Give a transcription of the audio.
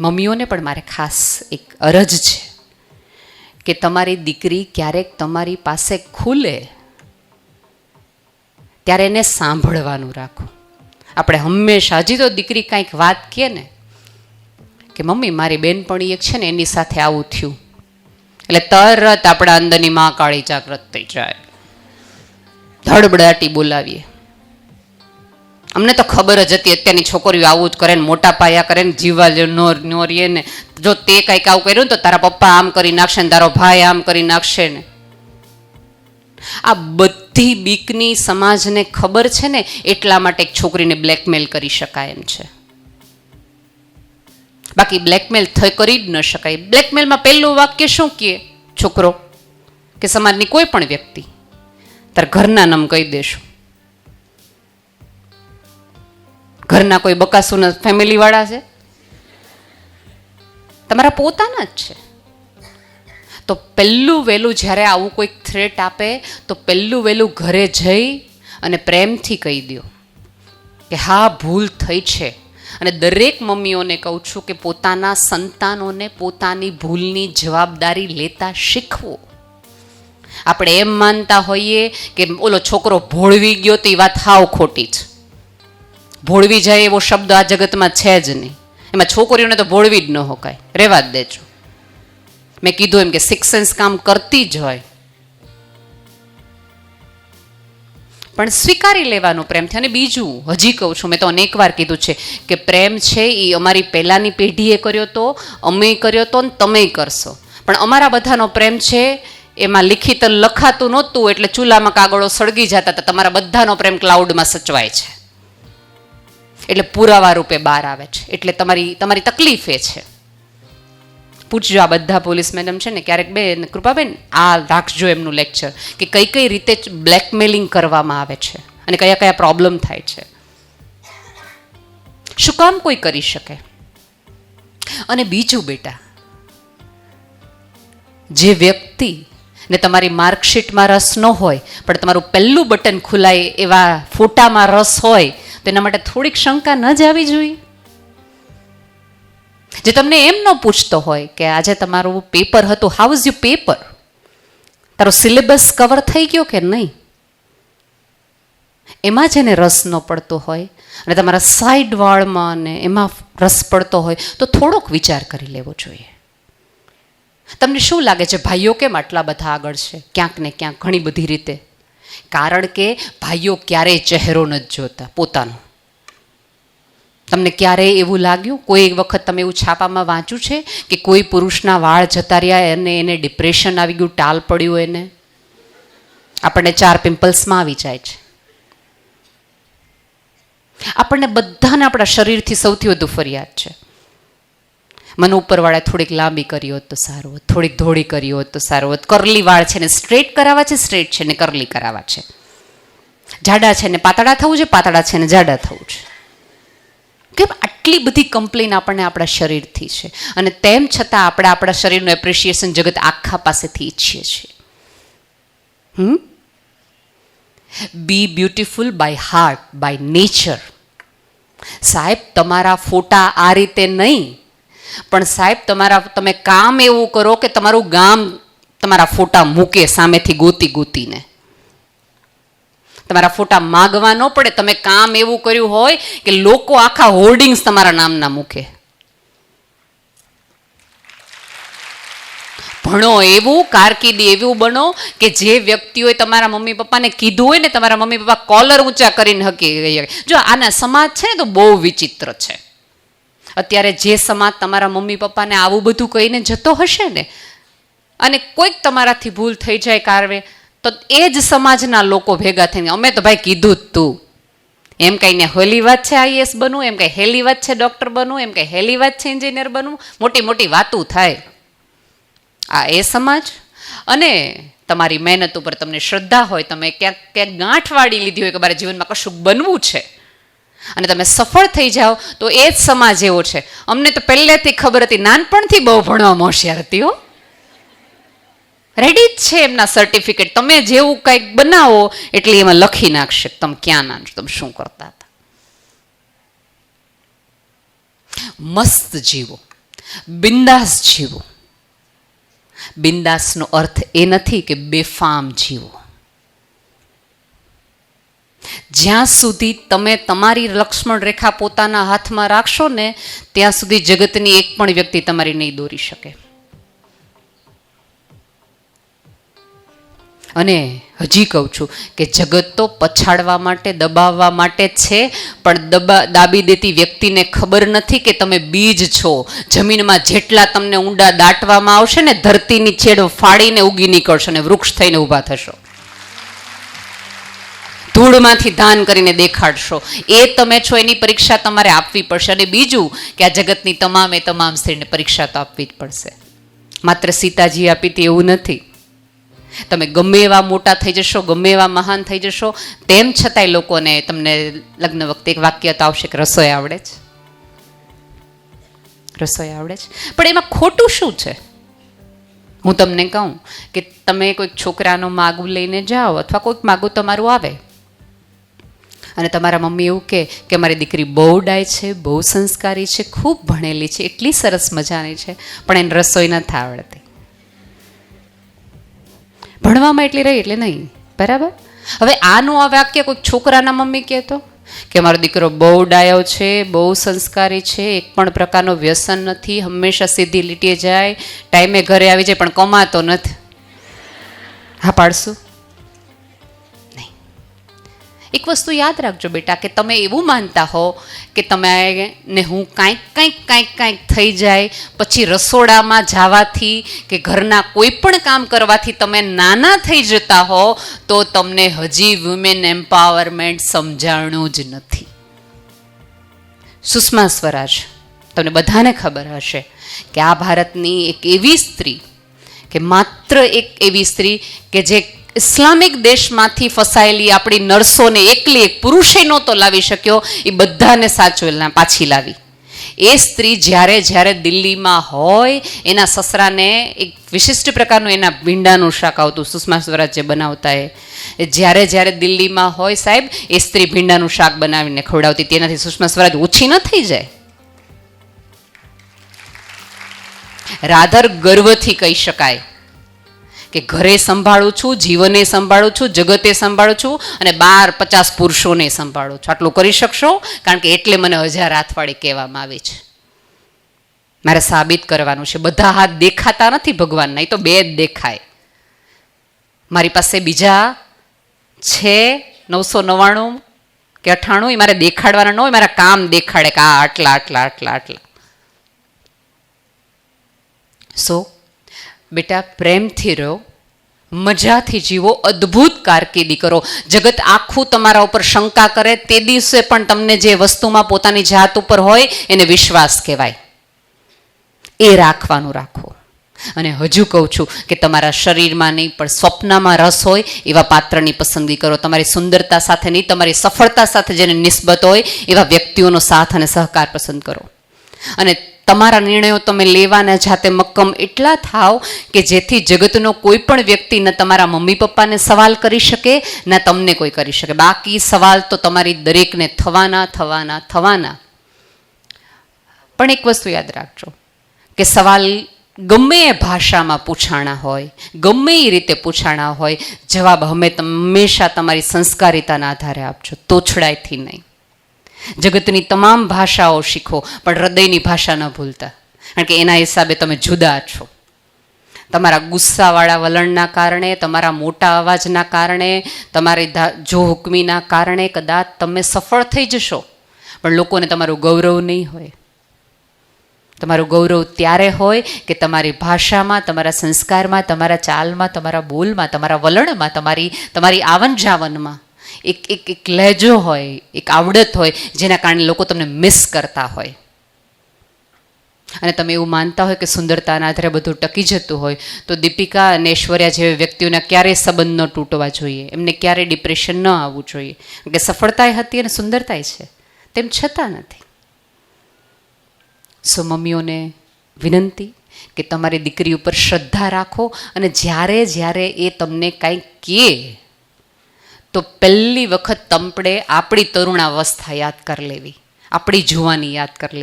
મમ્મીઓને પણ મારે ખાસ એક અરજ છે કે તમારી દીકરી ક્યારેક તમારી પાસે ખુલે ત્યારે એને સાંભળવાનું રાખો. આપણે હંમેશા, હજી તો દીકરી કાંઈક વાત કહે ને, કે મમ્મી, મારી બેનપણી એક છે ને, એની સાથે આવું થયું. એટલે તરત આપણા અંદરની મા કાળી જાગૃત થઈ જાય. ધડબડાટી બોલાવીએ. અમને તો ખબર જ હતી અત્યારની છોકરીઓ આવું જ કરે ને મોટા પાયા કરે ને જીવા નોર નોરીએ ને. જો તે કંઈક આવું કર્યું તો તારા પપ્પા આમ કરી નાખશે ને તારો ભાઈ આમ કરી નાખશે ને. આ બધી બીકની સમાજને ખબર છે ને, એટલા માટે એક છોકરીને બ્લેકમેલ કરી શકાય એમ છે. બાકી બ્લેકમેલ થઈ કરી જ ન શકાય. બ્લેકમેલમાં પહેલું વાક્ય શું કહે છોકરો? કે સમાજની કોઈ પણ વ્યક્તિ તાર ઘરના નામ કહી દેશું. ઘરના કોઈ બકાસુના ફેમિલી વાળા છે? તમારા પોતાના જ છે. તો પહેલું વહેલું જ્યારે આવું કોઈક થ્રેટ આપે, તો પહેલું વહેલું ઘરે જઈ અને પ્રેમથી કહી દો કે હા, ભૂલ થઈ છે. અને દરેક મમ્મીઓને કહું છું કે પોતાના સંતાનોને પોતાની ભૂલની જવાબદારી લેતા શીખવો. આપણે એમ માનતા હોઈએ કે ઓલો છોકરો ભોળવી ગયો તો એ વાત હાવ ખોટી છે. ભોળવી જાય એવો શબ્દ આ જગતમાં છે જ નહીં. એમાં છોકરીઓને તો ભોળવી જ ન હોકાય. રહેવા જ દેજો. મેં કીધું એમ કે સિક્સ સેન્સ કામ કરતી જ હોય. પણ સ્વીકારી લેવાનું પ્રેમથી અને બીજું, હજી કહું છું, મેં તો અનેક વાર કીધું છે કે પ્રેમ છે એ અમારી પહેલાંની પેઢીએ કર્યો તો, અમે કર્યો તો ને તમે કરશો. પણ અમારા બધાનો પ્રેમ છે, એમાં લિખિત લખાતું નહોતું, એટલે ચૂલામાં કાગળો સળગી જતા હતા. તમારા બધાનો પ્રેમ ક્લાઉડમાં સચવાય છે. એટલે પુરાવા રૂપે બહાર આવે છે. એટલે તમારી તમારી તકલીફ એ છે. પૂછજો આ બધા પોલીસ મેડમ છે ને, ક્યારેક બેન કૃપાબેન, આ રાખજો એમનું લેક્ચર, કે કઈ કઈ રીતે બ્લેકમેલિંગ કરવામાં આવે છે અને કયા કયા પ્રોબ્લેમ થાય છે. શું કામ કોઈ કરી શકે? અને બીજું બેટા, જે વ્યક્તિ, ને તમારી માર્કશીટમાં રસ ન હોય, પણ તમારું પહેલું બટન ખુલાય એવા ફોટામાં રસ હોય તો એના માટે થોડીક શંકા ન જ આવી જોઈએ. જે તમને એમ ન પૂછતો હોય કે આજે તમારું પેપર હતું હાઉ ઇઝ યુ પેપર તારો સિલેબસ કવર થઈ ગયો કે નહીં? એમાં જેને રસ ન પડતો હોય અને તમારા સાઈડ વાળમાં ને એમાં રસ પડતો હોય, તો થોડોક વિચાર કરી લેવો જોઈએ. તમને શું લાગે છે, ભાઈઓ કેમ આટલા બધા આગળ છે? ક્યાંક ને ક્યાંક ઘણી બધી રીતે. કારણ કે ભાઈઓ ક્યારેય ચહેરો નથી જોતા, પોતાનો. તમને ક્યારેય એવું લાગ્યું? કોઈ વખત તમે એવું છાપામાં વાંચ્યું છે કે કોઈ પુરુષના વાળ જતા રહ્યા અને એને ડિપ્રેશન આવી ગયું, ટાલ પડ્યું એને? આપણને ચાર પિમ્પલ્સમાં આવી જાય છે. આપણને બધાને આપણા શરીરથી સૌથી વધુ ફરિયાદ છે. મને ઉપરવાળા થોડીક લાંબી કરી હોત તો સારું હોત, થોડીક ધોળી કરી હોત તો સારું હોત. કરલી વાળ છે ને સ્ટ્રેટ કરાવવા છે, સ્ટ્રેટ છે ને કરલી કરાવવા છે. જાડા છે ને પાતળા થવું છે, પાતળા છે ને જાડા થવું છે. કેમ? આટલી બધી કમ્પ્લેન આપણને આપણા શરીરથી છે. અને તેમ છતાં આપણે આપણા શરીરનું એપ્રિશિએશન જગત આખા પાસેથી ઈચ્છીએ છીએ. હમ? Be beautiful by heart by nature સાહેબ, તમારા ફોટા આ રીતે નહીં પણ સાહેબ, તમારા તમે કામ એવું કરો કે તમારું ગામ તમારા ફોટા મૂકે સામેથી ગોતી ગોતીને. તમારા ફોટા માગવા ન પડે. તમે કામ એવું કર્યું હોય કે લોકો આખા હોર્ડિંગ્સ તમારા નામના મૂકે. ભણો એવું, કારકિર્દી એવું બનો કે જે વ્યક્તિઓએ તમારા મમ્મી પપ્પાને કીધું હોય ને તમારા મમ્મી પપ્પા કોલર ઊંચા કરીને હકી. જો આના સમાજ છે ને, તો બહુ વિચિત્ર છે. અત્યારે જે સમાજ તમારા મમ્મી પપ્પાને આવું બધું કહીને જતો હશે ને, અને કોઈક તમારાથી ભૂલ થઈ જાય કારવે તો એ જ સમાજના લોકો ભેગા થઈને, અમે તો ભાઈ કીધું જ તું. એમ કહીને હેલી વાત છે આઈએસ બનવું, એમ કંઈ હેલી વાત છે ડૉક્ટર બનવું, એમ કંઈ હેલી વાત છે એન્જિનિયર બનવું, મોટી મોટી વાતું થાય. આ એ સમાજ. અને તમારી મહેનત ઉપર તમને શ્રદ્ધા હોય, તમે ક્યાંક ક્યાંક ગાંઠ વાળી લીધી હોય કે મારા જીવનમાં કશું બનવું છે. અને તમે સફળ થઈ જાઓ, તો એ જ સમાજ એવો છે. અમને તો પહેલેથી ખબર હતી, નાનપણથી બહુ ભણવામાં હોશિયાર હતી હો. રેડી જ છે એમના સર્ટિફિકેટ તમે જેવું કંઈક બનાવો, એટલે એમાં લખી નાખશે તમે ક્યાં ના તમે શું કરતા હતા. મસ્ત જીવો. બિંદાસ જીવો. બિંદાસનો અર્થ એ નથી કે બેફામ જીવો. જ્યાં સુધી તમે તમારી લક્ષ્મણ રેખા પોતાના હાથમાં રાખશો ને, ત્યાં સુધી જગતની એક પણ વ્યક્તિ તમારી નહીં દોરી શકે. અને હજી કહું છું કે જગત તો પછાડવા માટે, દબાવવા માટે છે, પણ દબા, દાબી દેતી વ્યક્તિને ખબર નથી કે તમે બીજ છો. જમીનમાં જેટલા તમને ઊંડા દાટવામાં આવશે ને, ધરતીની છેડ ફાડીને ઉગી નીકળશો ને, વૃક્ષ થઈને ઊભા થશો. ધૂળમાંથી દાન કરીને દેખાડશો. એ તમે છો, એની પરીક્ષા તમારે આપવી પડશે. અને બીજું કે આ જગતની તમામે તમામ સ્ત્રીને પરીક્ષા તો આપવી જ પડશે. માત્ર સીતાજી આપી હતી એવું નથી. તમે ગમે એવા મોટા થઈ જશો, ગમે એવા મહાન થઈ જશો, તેમ છતાંય લોકોને તમને લગ્ન વખતે એક વાક્ય તો આવશે કે રસોઈ આવડે છે. રસોઈ આવડે છે. પણ એમાં ખોટું શું છે? હું તમને કહું કે તમે કોઈક છોકરાનો માગું લઈને જાઓ અથવા કોઈક માગું તમારું આવે. અને તમારા મમ્મી એવું કહે કે મારી દીકરી બહુ ડાય છે, બહુ સંસ્કારી છે, ખૂબ ભણેલી છે, એટલી સરસ મજાની છે, પણ એને રસોઈ નથી આવડતી. ભણવામાં એટલી રહી એટલે નહીં, બરાબર? હવે આનું આ વાક્ય કોઈક છોકરાના મમ્મી કહેતો કે મારો દીકરો બહુ ડાયો છે, બહુ સંસ્કારી છે, એક પણ પ્રકારનો વ્યસન નથી, હંમેશા સીધી લીટીએ જાય, ટાઈમે ઘરે આવી જાય, પણ કમાતો નથી. હા, પાડશું? એક વસ્તુ યાદ રાખજો બેટા કે તમે એવું માનતા હો કે તમે ને હું કાંઈક કાંઈક કાંઈક કાંઈક થઈ જાય, પછી રસોડામાં જવાથી કે ઘરના કોઈ પણ કામ કરવાથી તમે નાના થઈ જતા હો, તો તમને હજી વુમેન એમ્પાવરમેન્ટ સમજાણું જ નથી. સુષ્મા સ્વરાજ, તમને બધાને ખબર હશે કે આ ભારતની એક એવી સ્ત્રી, કે માત્ર એક એવી સ્ત્રી કે જે ઇસ્લામિક દેશમાંથી ફસાયેલી આપણી નર્સોને એકલી એક પુરુષે નહોતો લાવી શક્યો, એ બધાને સાચવેલા પાછી લાવી. એ સ્ત્રી જ્યારે જ્યારે દિલ્હીમાં હોય, એના સસરાને એક વિશિષ્ટ પ્રકારનું એના ભીંડાનું શાક આવતું, સુષ્મા સ્વરાજ જે બનાવતા એ જ્યારે જ્યારે દિલ્હીમાં હોય સાહેબ, એ સ્ત્રી ભીંડાનું શાક બનાવીને ખવડાવતી, તેનાથી સુષ્મા સ્વરાજ ઓછી ન થઈ જાય. રાધર ગર્વથી કહી શકાય. કે ઘરે સંભાળું છું, જીવને સંભાળું છું, જગતે સંભાળું છું અને બાર પચાસ પુરુષોને સંભાળું છું. આટલું કરી શકશો? કારણ કે એટલે મને હજાર હાથવાળી કહેવામાં આવે છે. મારે સાબિત કરવાનું છે. બધા હાથ દેખાતા નથી ભગવાનના, એ તો બે જ દેખાય. મારી પાસે બીજા છે નવસો નવ્વાણું કે અઠ્ઠાણું એ મારે દેખાડવાના ન હોય, મારા કામ દેખાડે કે આ આટલા આટલા આટલા આટલા. સો બેટા, પ્રેમથી રહો. મજાથી જીવો અદ્ભુત કારકિર્દી કરો. જગત આખું તમારા ઉપર શંકા કરે, તે દિવસે પણ તમને જે વસ્તુમાં પોતાની જાત ઉપર હોય, એને વિશ્વાસ કહેવાય. એ રાખવાનું રાખો. અને હજુ કહું છું કે તમારા શરીરમાં નહીં, પણ સ્વપ્નમાં રસ હોય, એવા પાત્રની પસંદગી કરો. તમારી સુંદરતા સાથે નહીં, તમારી સફળતા સાથે જેને નિસ્બત હોય, એવા વ્યક્તિઓનો સાથ અને સહકાર પસંદ કરો. અને તમારા નિર્ણયો તમે લેવાના જાતે મક્કમ એટલા થાવ કે જેથી જગતનો કોઈ પણ વ્યક્તિ ન તમારા મમ્મી પપ્પાને સવાલ કરી શકે, ના તમને કોઈ કરી શકે. બાકી સવાલ તો તમારી દરેકને થવાના થવાના થવાના. પણ એક વસ્તુ યાદ રાખજો કે સવાલ ગમે એ ભાષામાં પૂછાણા હોય, ગમે એ રીતે પૂછાણા હોય, જવાબ હમે હંમેશા તમારી સંસ્કારિતાના આધારે આપજો, તોછડાયથી નહીં. જગતની તમામ ભાષાઓ શીખો, પણ હૃદયની ભાષા ન ભૂલતા. કારણ કે એના હિસાબે તમે જુદા છો. તમારા ગુસ્સાવાળા વલણના કારણે, તમારા મોટા અવાજના કારણે, તમારી જો હુકમીના કારણે કદાચ તમે સફળ થઈ જશો. પણ લોકોને તમારું ગૌરવ નહીં હોય. તમારું ગૌરવ ત્યારે હોય કે તમારી ભાષામાં, તમારા સંસ્કારમાં, તમારા ચાલમાં, તમારા બોલમાં, તમારા વલણમાં, તમારી તમારી આવન જાવનમાં. એક એક એક લહેજો હોય, એક આવડત હોય, જેના કારણે લોકો તમને મિસ કરતા હોય. અને તમે એવું માનતા હોય કે સુંદરતાના આધારે બધું ટકી જતું હોય, તો દીપિકા અને ઐશ્વર્યા જેવી વ્યક્તિઓના ક્યારેય સંબંધ ન તૂટવા જોઈએ. એમને ક્યારેય ડિપ્રેશન ન આવવું જોઈએ. કે સફળતાય હતી અને સુંદરતાય છે. તેમ છતાં નથી. સો મમ્મીઓને વિનંતી કે તમારી દીકરી ઉપર શ્રદ્ધા રાખો અને જ્યારે જ્યારે એ તમને કાંઈ કહે તો પહેલી વખત તંપડે આપણી તરુણાવસ્થા યાદ કરી લેવી. આપણી જુવાની યાદ કરી લેવી